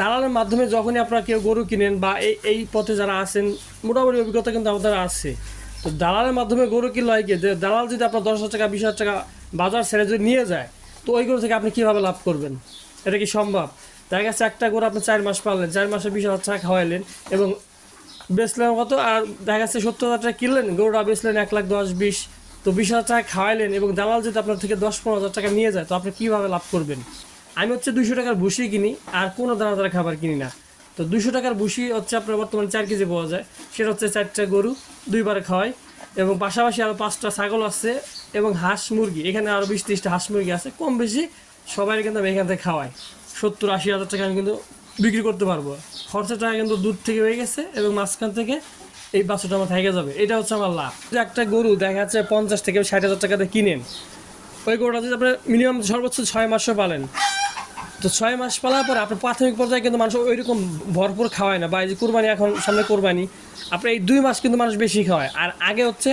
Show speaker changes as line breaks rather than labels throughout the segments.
দালালের মাধ্যমে যখনই আপনারা কেউ গরু কিনেন বা এই এই পথে যারা আছেন, মোটামুটি অভিজ্ঞতা কিন্তু আমাদের আছে। তো দালালের মাধ্যমে গরু কিনলে হয় কি দালাল যদি আপনার দশ হাজার টাকা, বিশ হাজার টাকা বাজার ছেড়ে যদি নিয়ে যায়, তো ওই গরু থেকে আপনি কীভাবে লাভ করবেন? এটা কি সম্ভব? দেখা গেছে একটা গরু আপনি চার মাস পাললেন, চার মাসে বিশ হাজার টাকা খাওয়াইলেন এবং বেচলেন কত? আর দেখা যাচ্ছে সত্তর হাজার টাকা কিনলেন, গরুটা বেচলেন এক লাখ দশ, বিশ, তো বিশ হাজার টাকা খাওয়াইলেন এবং দালাল যদি আপনার থেকে দশ, পনেরো হাজার টাকা নিয়ে যায়, তো আপনি কীভাবে লাভ করবেন? আমি হচ্ছে দুশো টাকার ভুসি কিনি, আর কোনো দানা খাবার কিনি না। তো দুশো টাকার ভুসি হচ্ছে আপনার বর্তমানে চার কেজি পাওয়া যায়। সেটা হচ্ছে চারটা গরু, দুইবার খাওয়াই, এবং পাশাপাশি আরও পাঁচটা ছাগল আছে এবং হাঁস মুরগি। এখানে আরও বিশ ত্রিশটা হাঁস মুরগি আছে। কম বেশি সবাই কিন্তু আমি এখান থেকে খাওয়াই। সত্তর আশি হাজার টাকা আমি কিন্তু বিক্রি করতে পারব। খরচা টাকা কিন্তু দুধ থেকে হয়ে গেছে এবং মাঝখান থেকে এই বাচ্চাটা আমার থেকে যাবে। এটা হচ্ছে আমার লাভ। একটা গরু দেখা যাচ্ছে পঞ্চাশ থেকে ষাট হাজার টাকাতে কিনেন, ওই গরুটা যদি আপনার মিনিমাম সর্বোচ্চ ছয় মাসও পালেন তো ছয় মাস পালার পরে আপনার প্রাথমিক পর্যায়ে কিন্তু মানুষ ওই রকম ভরপুর খাওয়ায় না, বা এই যে কোরবানি এখন সামনে কোরবানি, আপনার এই দুই মাস কিন্তু মানুষ বেশি খাওয়ায়। আর আগে হচ্ছে,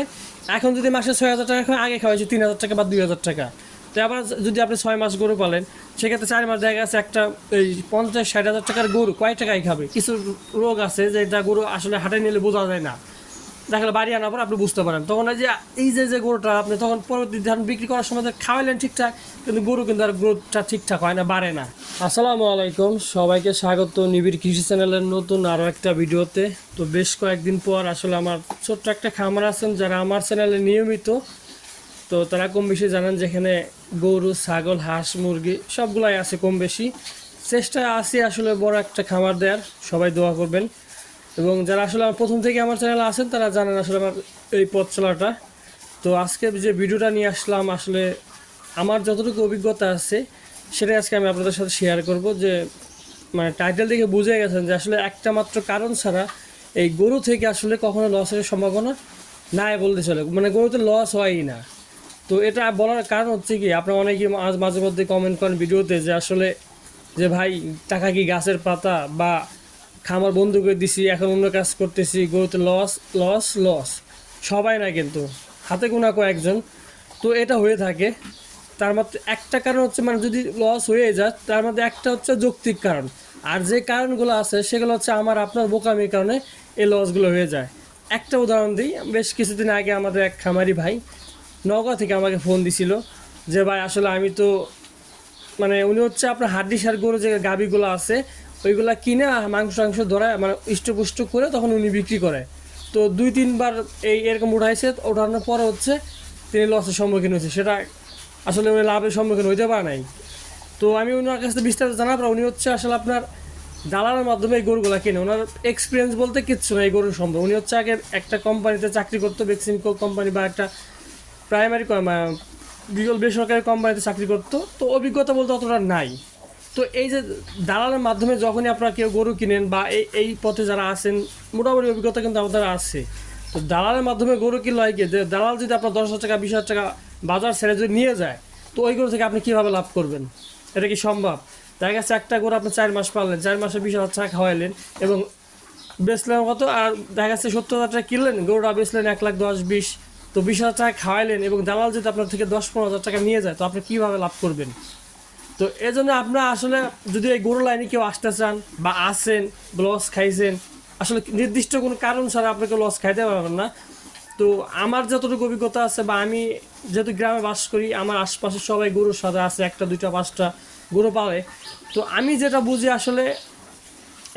এখন যদি মাসে ছয় হাজার টাকা আগে খাওয়াইছে তিন হাজার টাকা বা দুই হাজার টাকা। তো আবার যদি আপনি ছয় মাস গরু পালেন, সেক্ষেত্রে চার মাস দেখা গেছে একটা এই পঞ্চাশ, ষাট হাজার টাকার গরু কয় টাকায় খাবে? কিছু রোগ আছে যে এটা গরু আসলে হাটে নিলে বোঝা যায় না। দেখালে বাড়ি আনার পর আপনি বুঝতে পারেন। তখন এই যে এই যে যে গরুটা আপনি তখন পরবর্তী ধান বিক্রি করার সময় খাওয়াইলেন ঠিকঠাক, কিন্তু গরু কিন্তু আর গ্রোথটা ঠিকঠাক হয় না, বাড়ে না। আসসালামু আলাইকুম, সবাইকে স্বাগত নিবিড় কৃষি চ্যানেলের নতুন আরও একটা ভিডিওতে। তো বেশ কয়েকদিন পর আসলে আমার ছোট্ট একটা খামার আছেন যারা আমার চ্যানেলে নিয়মিত। তো তারা কম বেশি জানেন যেখানে গরু, ছাগল, হাঁস, মুরগি সবগুলাই আছে কম বেশি। চেষ্টা আছে আসলে বড় একটা খামার দেওয়ার সবাই দোয়া করবেন। এবং যারা আসলে আমার প্রথম থেকে আমার চ্যানেলে আছেন, তারা জানেন আসলে আমার এই পথ চলাটা। তো আজকে যে ভিডিওটা নিয়ে আসলাম, আসলে আমার যতটুকু অভিজ্ঞতা আছে, সেটাই আজকে আমি আপনাদের সাথে শেয়ার করব যে মানে টাইটেল দেখে বুঝে গেছেন যে আসলে একটা মাত্র কারণ ছাড়া এই গরু থেকে আসলে কখনো লসের সম্ভাবনা নাই বলতে চলে। মানে গরুতে লস হয়ই না। তো এটা বলার কারণ হচ্ছে কি, আপনারা অনেকে মাঝ, মাঝে মধ্যে কমেন্ট করেন ভিডিওতে যে আসলে যে ভাই, টাকা কি গাছের পাতা বা খামার বন্ধ করে দিছি, এখন অন্য কাজ করতেছি গরুতে লস লস লস সবাই না কিন্তু, হাতে গোনা কয়েকজন। তো এটা হয়ে থাকে। তার মধ্যে একটা কারণ হচ্ছে মানে যদি লস হয়ে যায়, তার মধ্যে একটা হচ্ছে যৌক্তিক কারণ। আর যে কারণগুলো আছে, সেগুলো হচ্ছে আমার, আপনার বোকামির কারণে এই লসগুলো হয়ে যায়। একটা উদাহরণ দিই, বেশ কিছুদিন আগে আমাদের এক খামারি ভাই নগাঁও থেকে আমাকে ফোন দিছিল যে, ভাই, আসলে আমি তো মানে উনি হচ্ছে আপনার হাড্ডি সার গরু যে গাবিগুলো আছে ওইগুলা কিনে মাংস টাংস ধরায় মানে ইষ্টপুষ্ট করে তখন উনি বিক্রি করে। তো দুই, তিনবার এই এরকম উঠাইছে ওঠানোর পরে হচ্ছে তিনি লসের সম্মুখীন হয়েছে। সেটা আসলে উনি লাভের সম্মুখীন হইতে পারে নাই। তো আমি ওনার কাছ থেকে বিস্তারিত জানার পর উনি হচ্ছে আসলে আপনার দালালের মাধ্যমে এই গরুগুলো কিনে। ওনার এক্সপিরিয়েন্স বলতে কিচ্ছু না এই গরুর সম্ভব। উনি হচ্ছে আগে একটা কোম্পানিতে চাকরি করতো বেক্সিমকো কোম্পানি বা একটা প্রাইমারি বিকল বেসরকারি কোম্পানিতে চাকরি করতো। তো অভিজ্ঞতা বলতে অতটা নাই। তো এই যে দালালের মাধ্যমে যখনই আপনারা কেউ গরু কিনেন বা এই এই পথে যারা আছেন, মোটামুটি অভিজ্ঞতা কিন্তু আমাদের আছে। তো দালালের মাধ্যমে গরু কিনলে হয় কি, যে দালাল যদি আপনার দশ হাজার টাকা, বিশ হাজার টাকা বাজার ছেড়ে যদি নিয়ে যায়, তো ওই গরু থেকে আপনি কীভাবে লাভ করবেন? এটা কি সম্ভব? দেখা গেছে একটা গরু আপনি চার মাস পাললেন, চার মাসে বিশ হাজার টাকা খাওয়াইলেন এবং বেচলেন কত? আর দেখা যাচ্ছে সত্তর হাজার টাকা কিনলেন, গরুটা বেচলেন এক লাখ দশ, বিশ, তো বিশ হাজার টাকা খাওয়াইলেন এবং দালাল যদি আপনার থেকে দশ, পনেরো হাজার টাকা নিয়ে যায়, তো আপনি কীভাবে লাভ করবেন? তো এই জন্য আপনার আসলে যদি এই গরু লাইনে কেউ আসতে চান বা আসেন, লস খাইছেন, আসলে নির্দিষ্ট কোনো কারণ ছাড়া আপনাকে লস খাইতে পারবেন না। তো আমার যতটুকু অভিজ্ঞতা আছে বা আমি যেহেতু গ্রামে বাস করি, আমার আশপাশে সবাই গরুর সাথে আছে, একটা, দুইটা, পাঁচটা গরু পাবে তো আমি যেটা বুঝি আসলে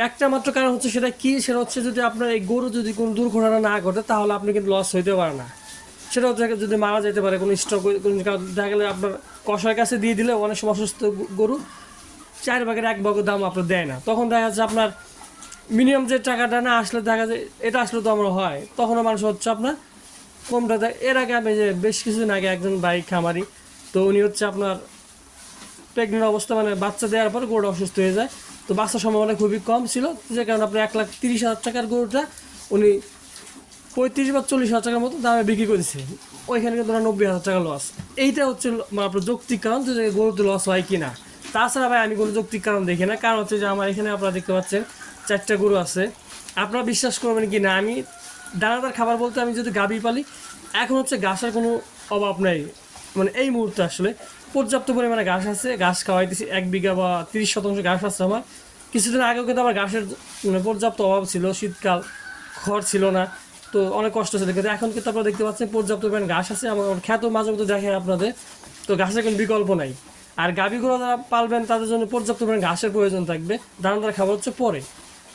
একটা মাত্র কারণ হচ্ছে সেটা কি? সেটা হচ্ছে যদি আপনার এই গরু যদি কোনো দুর্ঘটনা না ঘটে, তাহলে আপনি কিন্তু লস হইতে পারে না। সেটা হচ্ছে যদি মারা যেতে পারে, কোনো স্ট্রোক কোনো দেখা গেলে আপনার কষার কাছে দিয়ে দিলে অনেক সময় অসুস্থ গরু চার ভাগের এক ভাগের দাম আপনার দেয় না। তখন দেখা যাচ্ছে আপনার মিনিমাম যে টাকাটা না আসলে দেখা যায় এটা আসলে তো আমরা হয়, তখনও মানুষ হচ্ছে আপনার কমটা দেয়। এর আগে আমি যে বেশ কিছুদিন আগে একজন বাইক খামারি, তো উনি হচ্ছে আপনার প্রেগনেন্ট অবস্থা মানে বাচ্চা দেওয়ার পর গরুটা অসুস্থ হয়ে যায়। তো বাচ্চার সম্ভাবনা খুবই কম ছিল, যে কারণে আপনার এক লাখ তিরিশ হাজার টাকার গরুটা উনি পঁয়ত্রিশ বা চল্লিশ হাজার টাকার মতো দামে বিক্রি করেছে ওইখানে কিন্তু নব্বই হাজার টাকা লস এইটা হচ্ছে মানে আপনার যৌক্তিক কারণ যে গরুতে লস হয় কি না তাছাড়া ভাই, আমি কোনো যৌক্তিক কারণ দেখি না। কারণ হচ্ছে যে আমার এখানে আপনারা দেখতে পাচ্ছেন, চারটা গরু আছে। আপনারা বিশ্বাস করবেন কি না আমি দানাদার খাবার বলতে আমি যদি গাভী পালি, এখন হচ্ছে ঘাসের কোনো অভাব নাই। মানে এই মুহূর্তে আসলে। পর্যাপ্ত পরিমাণে ঘাস আছে, ঘাস খাওয়াইতেছি। এক বিঘা বা তিরিশ শতাংশ ঘাস আছে আমার। কিছুদিন আগেও কিন্তু আমার ঘাসের মানে পর্যাপ্ত অভাব ছিল। শীতকাল খড় ছিল না। তো অনেক কষ্ট ছিল কিন্তু এখন কিন্তু আপনারা দেখতে পাচ্ছেন পর্যাপ্ত পরিমাণ ঘাস আছে আমার খ্যাত মাঝে মধ্যে দেখে আপনাদের। তো ঘাসের কোনো বিকল্প নাই। আর গাভীগুলো যারা পালবেন, তাদের জন্য পর্যাপ্ত পরিমাণ ঘাসের প্রয়োজন থাকবে। দানাদার খাবার হচ্ছে পরে।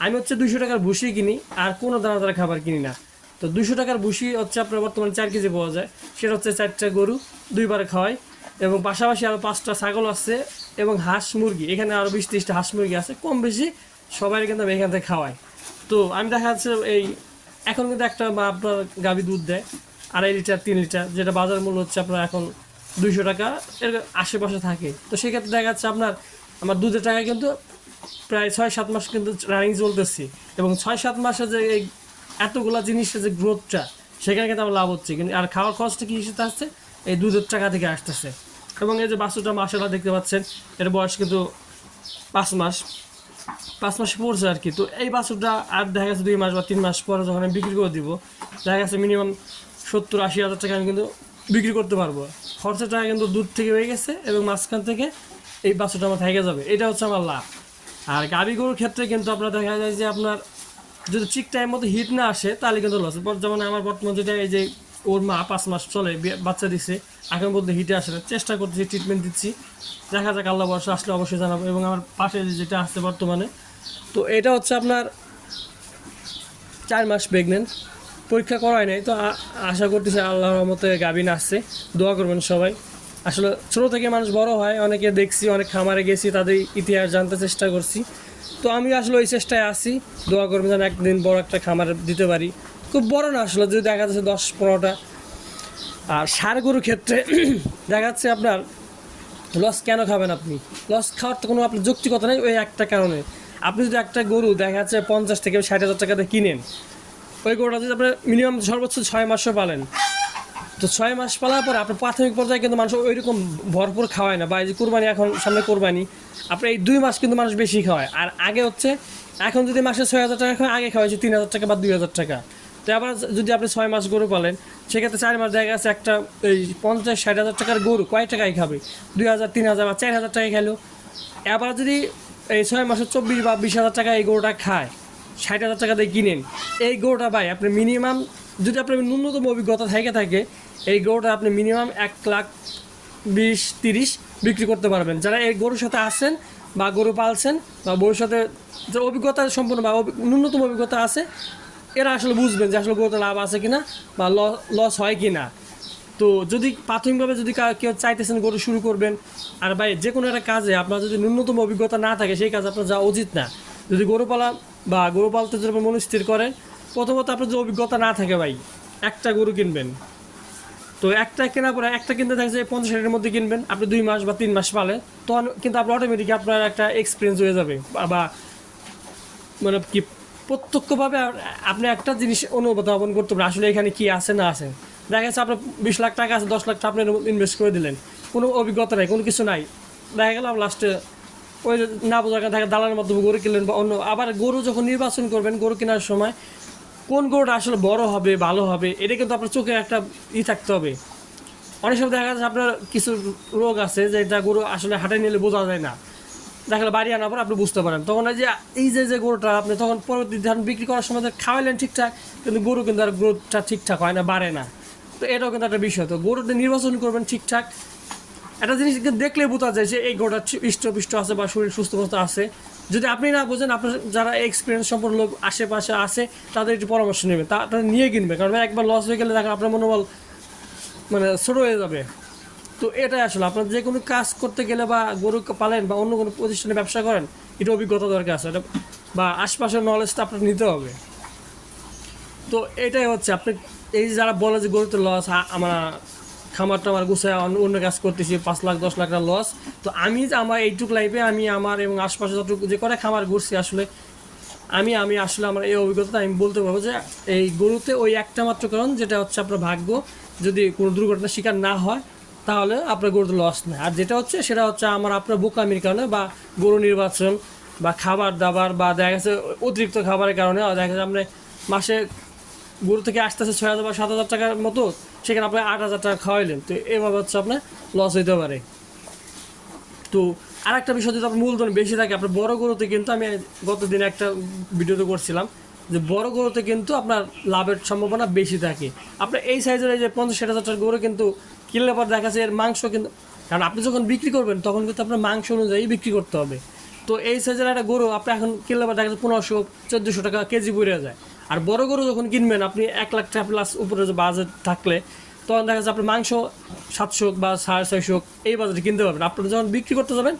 আমি হচ্ছে দুইশো টাকার ভুসি কিনি, আর কোনো দানাদার খাবার কিনি না। তো দুশো টাকার ভুসি হচ্ছে আপনার বর্তমানে চার কেজি পাওয়া যায়। সেটা হচ্ছে চারটা গরু, দুইবার খাওয়াই এবং পাশাপাশি আরও পাঁচটা ছাগল আছে এবং হাঁস মুরগি। এখানে আরও বিশ ত্রিশটা হাঁস মুরগি আছে। কম বেশি সবাই কিন্তু আমি এখান থেকে খাওয়াই তো আমি দেখা যাচ্ছে এই এখন কিন্তু একটা আপনার গাভী দুধ দেয়, আড়াই লিটার, তিন লিটার, যেটা বাজার মূল্য হচ্ছে আপনার এখন দুইশো টাকা, এর আশেপাশে থাকে। তো সেক্ষেত্রে দেখা যাচ্ছে আপনার, আমার দুধের টাকা কিন্তু প্রায় ছয় সাত মাস কিন্তু রানিং চলতেছি এবং ছয় সাত মাসে যে এই এতগুলা জিনিসের যে গ্রোথটা সেখানে কিন্তু আমার লাভ হচ্ছে। কিন্তু আর খাওয়ার খরচটা কি হিসেবে আসছে? এই দুধের টাকা থেকে আসতেছে। এবং এই যে বাছুরটা মাসালা দেখতে পাচ্ছেন, এর বয়স কিন্তু পাঁচ মাস। পাঁচ মাস পড়ছে আর কি। তো এই বাছুরটা আর দেখা গেছে দুই মাস বা তিন মাস পরে যখন আমি বিক্রি করে দিব, দেখা গেছে মিনিমাম সত্তর আশি হাজার টাকা আমি কিন্তু বিক্রি করতে পারব। খরচের টাকা কিন্তু দুধ থেকে হয়ে গেছে এবং মাঝখান থেকে এই বাছুরটা আমার থেকে যাবে। এটা হচ্ছে আমার লাভ। আর গাভী গরুর ক্ষেত্রে কিন্তু আপনার দেখা যায় যে আপনার যদি ঠিক টাইম মতো হিট না আসে, তাহলে কিন্তু লস যেমন আমার বর্তমান যেটা এই যে ওর মা পাঁচ মাস চলে বাচ্চা দিছে এখন পর্যন্ত হিটে আসে না। চেষ্টা করতেছি ট্রিটমেন্ট দিচ্ছি। দেখা যাক আল্লাহ বর্ষা আসলে অবশ্যই জানাব। এবং আমার পাশে যেটা আসছে বর্তমানে, তো এটা হচ্ছে আপনার চার মাস প্রেগনেন্ট পরীক্ষা করাই নাই। তো আশা করতেছি আল্লাহর রহমতে গাভিন আসছে দোয়া করবেন সবাই। আসলে ছোটো থেকে মানুষ বড় হয়, অনেকে দেখছি, অনেক খামারে গেছি, তাদের ইতিহাস জানতে চেষ্টা করছি। তো আমি আসলে ওই চেষ্টায় আছি। দোয়া করবেন যেন একদিন বড় একটা খামার দিতে পারি। খুব বড় না আসলে, যদি দেখা যাচ্ছে দশ পনেরোটা। আর সার গরুর ক্ষেত্রে দেখা যাচ্ছে আপনার লস কেন খাবেন আপনি? লস খাওয়ার তো কোনো আপনার যৌক্তিকতা নেই ওই একটা কারণে। আপনি যদি একটা গরু দেখা যাচ্ছে পঞ্চাশ থেকে ষাট হাজার টাকাতে কিনেন, ওই গরুটা যদি আপনার মিনিমাম সর্বোচ্চ ছয় মাসও পালেন, তো ছয় মাস পালার পর আপনার প্রাথমিক পর্যায়ে কিন্তু মানুষ ওইরকম ভরপুর খাওয়ায় না। বা এই যে কোরবানি এখন সামনে কোরবানি, আপনার এই দুই মাস কিন্তু মানুষ বেশি খাওয়ায়। আর আগে হচ্ছে, এখন যদি মাসে ছয় হাজার টাকা খাওয়ায় আগে খাওয়াইছে তিন হাজার টাকা বা দুই হাজার টাকা। তো আবার যদি আপনি ছয় মাস গরু পালেন, সেক্ষেত্রে চার মাস দেখা যাচ্ছে একটা এই পঞ্চাশ, ষাট হাজার টাকার গরু কয় টাকায় খাবে? দুই হাজার, তিন হাজার বা চার হাজার টাকায় খেলো। আবার যদি এই ছয় মাসে চব্বিশ বা বিশ হাজার টাকা এই গরুটা খায়, ষাট হাজার টাকা দিয়ে কিনেন, এই গরুটা ভাই আপনি মিনিমাম যদি আপনার ন্যূনতম অভিজ্ঞতা থেকে থাকে, এই গরুটা আপনি মিনিমাম এক লাখ বিশ, তিরিশ বিক্রি করতে পারবেন। যারা এই গরুর সাথে আসেন বা গরু পালছেন বা গরুর সাথে যে অভিজ্ঞতা সম্পূর্ণ বা ন্যূনতম অভিজ্ঞতা আছে এরা আসলে বুঝবেন যে আসলে গরুতে লাভ আছে কিনা বা লস হয় কিনা। তো যদি প্রাথমিকভাবে যদি কা- কেউ চাইতেছেন গরু শুরু করবেন, আর ভাই যে কোনো একটা কাজে আপনার যদি ন্যূনতম অভিজ্ঞতা না থাকে, সেই কাজ আপনার যাওয়া উচিত না। যদি গরু পালা বা গরু পালতে যদি আপনি মনস্থির করেন, প্রথমত আপনার যদি অভিজ্ঞতা না থাকে ভাই, একটা গরু কিনবেন। তো একটা কেনার পরে একটা কিনতে থাকে যে পঞ্চাশ হাজারের মধ্যে কিনবেন, আপনি দুই মাস বা তিন মাস পালে, তখন কিন্তু আপনার অটোমেটিক আপনার একটা এক্সপিরিয়েন্স হয়ে যাবে। বা মানে কি প্রত্যক্ষভাবে আপ- আপনি একটা জিনিস অনুধাবন করতে পারেন, আসলে এখানে কি আছে না আছে। দেখা যাচ্ছে আপনার বিশ লাখ টাকা আছে, দশ লাখ টাকা আপনি ইনভেস্ট করে দিলেন। কোনো অভিজ্ঞতা নাই, কোনো কিছু নাই। দেখা গেল লাস্টে ওই না বোঝা দেখা দালালের মাধ্যমে গরু কিনলেন বা অন্য আবার গরু যখন নির্বাচন করবেন, গরু কেনার সময় কোন গরুটা আসলে বড় হবে, ভালো হবে, এটা কিন্তু আপনার চোখে একটা ই থাকতে হবে। অনেক সময় দেখা যাচ্ছে আপনার কিছু রোগ আছে যেটা গরু আসলে হাটে নিলে বোঝা যায় না। দেখালে বাড়ি আনার পর আপনি বুঝতে পারেন। তখন এই যে এই যে যে গরুটা আপনি তখন পরবর্তী ধান বিক্রি করার সময় খাওয়াইলেন ঠিকঠাক, কিন্তু গরু কিন্তু আর গ্রোথটা ঠিকঠাক হয় না, বাড়ে না। তো এটাও কিন্তু একটা বিষয়। তো গরুটা নির্বাচন করবেন ঠিকঠাক, একটা জিনিস দেখলে বোঝা যায় যে এই গরুটা ইষ্টপিষ্ট আছে বা শরীর সুস্থ মতো আছে। যদি আপনি না বোঝেন, আপনার যারা এক্সপিরিয়েন্স সম্পন্ন লোক আশেপাশে আছে, তাদের একটু পরামর্শ নেবে তা নিয়ে কিনবে কারণ একবার লস হয়ে গেলে দেখেন আপনার মনোবল মানে ছোটো হয়ে যাবে। তো এটাই আসলে, আপনার যে কোনো কাজ করতে গেলে বা গরু পালেন বা অন্য কোনো প্রতিষ্ঠানে ব্যবসা করেন, এটা অভিজ্ঞতা দরকার আছে। এটা বা আশপাশের নলেজটা আপনার নিতে হবে। তো এটাই হচ্ছে, আপনি এই যারা বলে যে গরুতে লস আমার খামার টামার গুছায় অন্য- অন্য কাজ করতেছি, পাঁচ লাখ, দশ লাখ টাকা লস তো আমি যে আমার এইটুক লাইফে আমি আমার এবং আশপাশে যতটুকু যে করে খামার ঘুরছি আসলে, আমি আমি আসলে আমার এই অভিজ্ঞতা আমি বলতে পারব যে এই গরুতে ওই একটা মাত্র কারণ, যেটা হচ্ছে আপনার ভাগ্য, যদি কোনো দুর্ঘটনার শিকার না হয় তাহলে আপনার গরুতে লস নেই। আর যেটা হচ্ছে, সেটা হচ্ছে আমার আপনার বোকামির কারণে বা গরু নির্বাচন বা খাবার দাবার বা দেখা গেছে অতিরিক্ত খাবারের কারণে দেখা গেছে আপনি মাসে গরু থেকে আসতেছে ছয় হাজার বা সাত হাজার টাকার মতো, সেখানে আপনি আট হাজার টাকা খাওয়াইলেন। তো এভাবে হচ্ছে আপনার লস হইতে পারে। তো আর একটা বিষয় যদি আপনার মূলধন বেশি থাকে, আপনার বড় গরুতে কিন্তু আমি গত দিনে একটা ভিডিওতে করছিলাম যে বড় গরুতে কিন্তু আপনার লাভের সম্ভাবনা বেশি থাকে। আপনার এই সাইজের এই যে পঞ্চাশ ষাট হাজার টাকার গরু কিন্তু কিনলে পর দেখা যাচ্ছে এর মাংস কিন্তু কারণ আপনি যখন বিক্রি করবেন, তখন কিন্তু আপনার মাংস অনুযায়ী বিক্রি করতে হবে। তো এই সাইজের একটা গরু আপনি এখন কিনলে পর দেখা যাচ্ছে পনেরোশো, চোদ্দোশো টাকা কেজি পড়ে যায়। আর বড় গরু যখন কিনবেন, আপনি এক লাখ টাকা প্লাস উপরে বাজেট থাকলে, তখন দেখা যাচ্ছে আপনার মাংস সাতশো বা সাড়ে ছয়শো এই বাজারে কিনতে পারবেন। আপনি যখন বিক্রি করতে যাবেন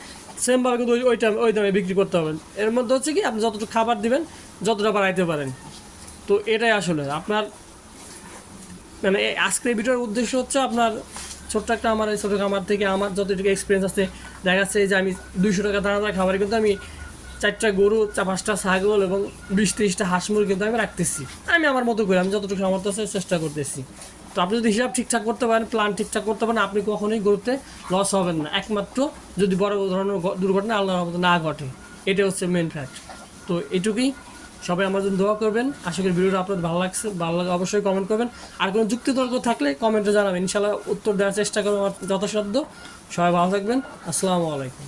সেমভাবে কিন্তু ওই ওইটা ওই দামে বিক্রি করতে পারবেন। এর মধ্যে হচ্ছে কি, আপনি যতটুকু খাবার দিবেন, যতটা বাড়াইতে পারেন। তো এটাই আসলে। আপনার মানে আজকের ভিডিওর উদ্দেশ্য হচ্ছে আপনার ছোট্ট একটা আমার এই ছোটো খামার থেকে আমার যতটুকু এক্সপিরিয়েন্স আছে, দেখা যাচ্ছে যে আমি দুইশো টাকা দানাদার খাবারে কিন্তু আমি চারটা গরু, চা পাঁচটা ছাগল এবং বিশ ত্রিশটা হাঁস মুরগি কিন্তু আমি রাখতেছি। আমি আমার মতো করে আমি যতটুকু সামর্থ্য আছে চেষ্টা করতেছি। তো আপনি যদি হিসাব ঠিকঠাক করতে পারেন প্ল্যান ঠিকঠাক করতে পারেন, আপনি কখনোই গরুতে লস হবেন না। একমাত্র যদি বড় ধরনের দুর্ঘটনা আল্লাহর মতো না ঘটে এটা হচ্ছে মেন ফ্যাক্ট তো এটুকুই সবাই আমার জন্য দোয়া করবেন। আশা করি ভিডিওটা আপনাদের ভালো লাগছে, ভালো লাগে অবশ্যই কমেন্ট করবেন। আর কোনো যুক্তিতর্ক থাকলে কমেন্টে জানাবেন। ইনশাল্লাহ উত্তর দেওয়ার চেষ্টা করব আমার যথাসাধ্য। সবাই ভালো থাকবেন। আসসালামু আলাইকুম।